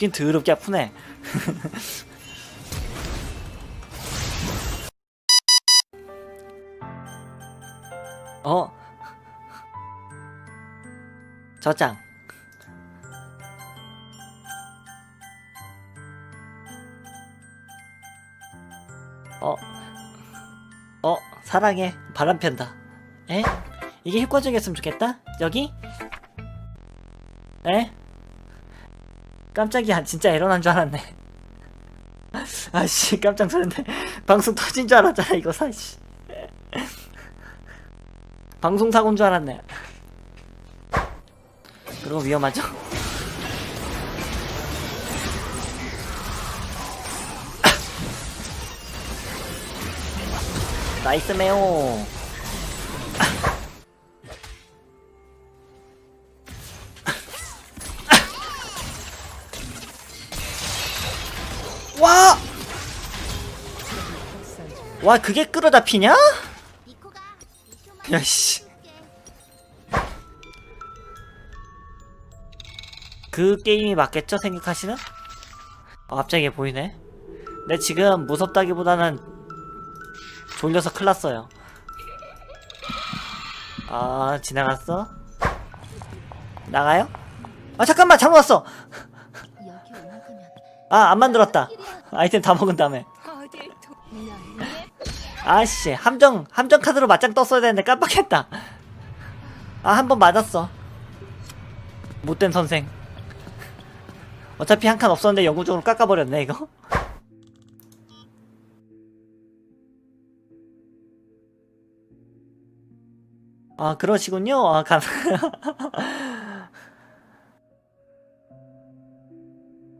아프긴 더럽게 아프네. 어? 저장. 어? 어? 사랑해. 바람 편다. 에? 이게 효과적이었으면 좋겠다? 여기? 에? 깜짝이야. 진짜 에러 난줄 알았네. 아씨, 깜짝 놀랐네. 방송 터진 줄 알았잖아, 이거 사씨. 방송 사고인 줄 알았네. 그리고 위험하죠? 나이스 메오. 와! 와, 그게 끌어잡히냐? 니코가 야, 씨. 그 게임이 맞겠죠? 생각하시는? 어, 갑자기 보이네. 근데 지금 무섭다기보다는 졸려서 큰일 났어요. 아, 지나갔어? 나가요? 아, 잠깐만! 잘못 왔어! 아, 안 만들었다. 아이템 다 먹은 다음에. 아씨, 함정, 함정 카드로 맞짱 떴어야 되는데 깜빡했다. 아, 한 번 맞았어. 못된 선생. 어차피 한 칸 없었는데 영구적으로 깎아버렸네, 이거. 아, 그러시군요. 아, 감,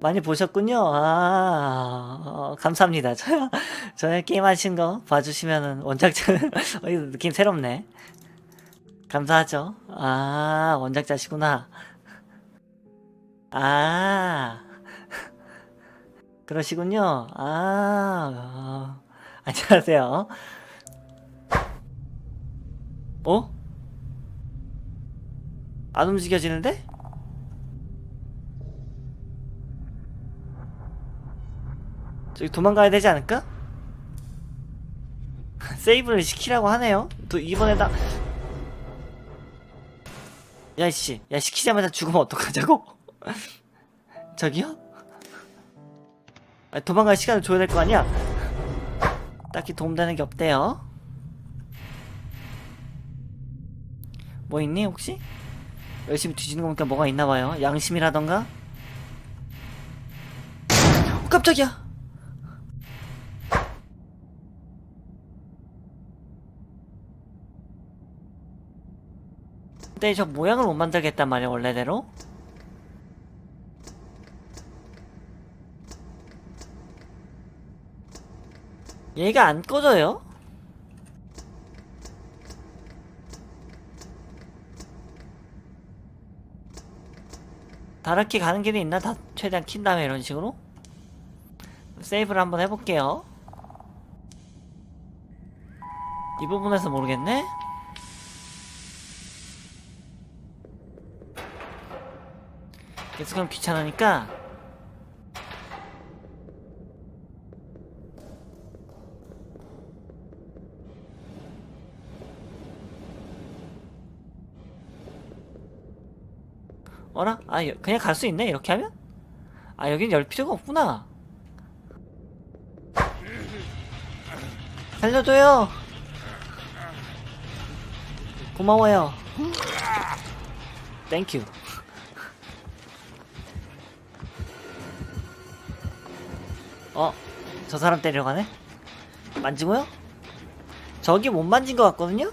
많이 보셨군요. 아, 어, 감사합니다. 저, 저의 게임 하신 거 봐주시면은 원작자, 어, 느낌 새롭네. 감사하죠. 아, 원작자시구나. 아, 그러시군요. 아, 어, 안녕하세요. 어? 안 움직여지는데? 저기 도망가야 되지 않을까? 세이브를 시키라고 하네요. 또 이번에다 야이씨, 야 시키자마자 죽으면 어떡하자고? 저기요? 아, 도망갈 시간을 줘야 될 거 아니야? 딱히 도움되는 게 없대요. 뭐 있니 혹시? 열심히 뒤지는 거 보니까 뭐가 있나 봐요. 양심이라던가? 어, 깜짝이야. 근데 저 모양을 못 만들겠단 말이야 원래대로 얘가 안 꺼져요? 다르게 가는 길이 있나? 다 최대한 킨 다음에 이런 식으로 세이브를 한번 해볼게요 이 부분에서 모르겠네? 계속 하면 귀찮으니까 어라? 아 여- 그냥 갈 수 있네? 이렇게 하면? 아 여긴 열 필요가 없구나. 살려줘요. 고마워요. 땡큐 어? 저 사람 때리러 가네? 만지고요? 저기 못 만진 것 같거든요?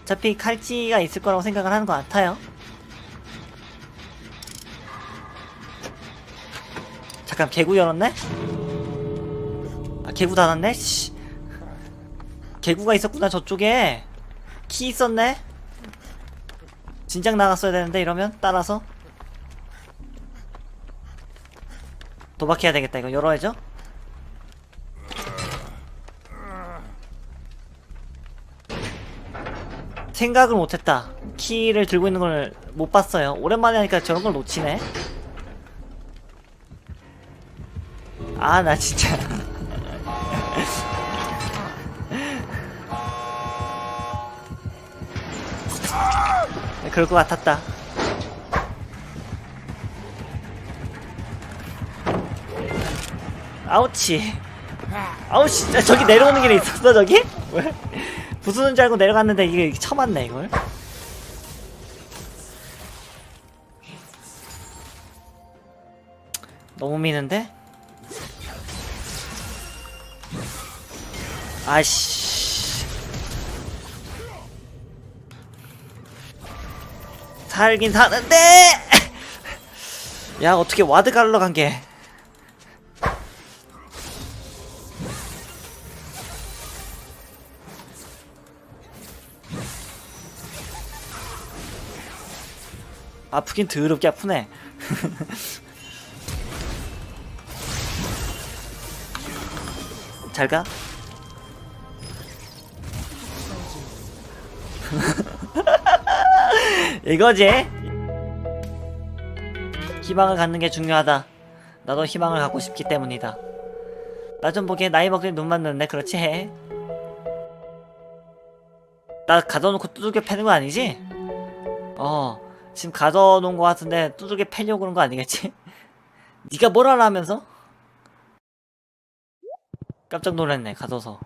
어차피 칼찌가 있을 거라고 생각을 하는 것 같아요 잠깐 개구 열었네? 아 개구 닫았네? 씨. 개구가 있었구나 저쪽에 키 있었네? 진작 나갔어야 되는데 이러면 따라서 도박해야 되겠다 이거. 열어야죠? 생각을 못했다. 키를 들고 있는 걸 못 봤어요. 오랜만에 하니까 저런 걸 놓치네. 아 나 진짜. 네, 그럴 것 같았다. 아우치 아우 진짜 저기 내려오는 길에 있었어 저기? 왜? 부수는 줄 알고 내려갔는데 이게 쳐맞네 이걸 너무 미는데? 아씨 살긴 사는데 야 어떻게 와드 갈러 간게 아프긴 더럽게 아프네. 잘가? 이거지? 희망을 갖는 게 중요하다. 나도 희망을 갖고 싶기 때문이다. 나 좀 보기에 나이 먹길 눈 맞는데 그렇지 해. 나 가둬놓고 두들겨 패는 거 아니지? 어 지금 가둬놓은 거 같은데 두들겨 패려고 그런 거 아니겠지? 네가 뭘 알아 하면서? 깜짝 놀랐네 가둬서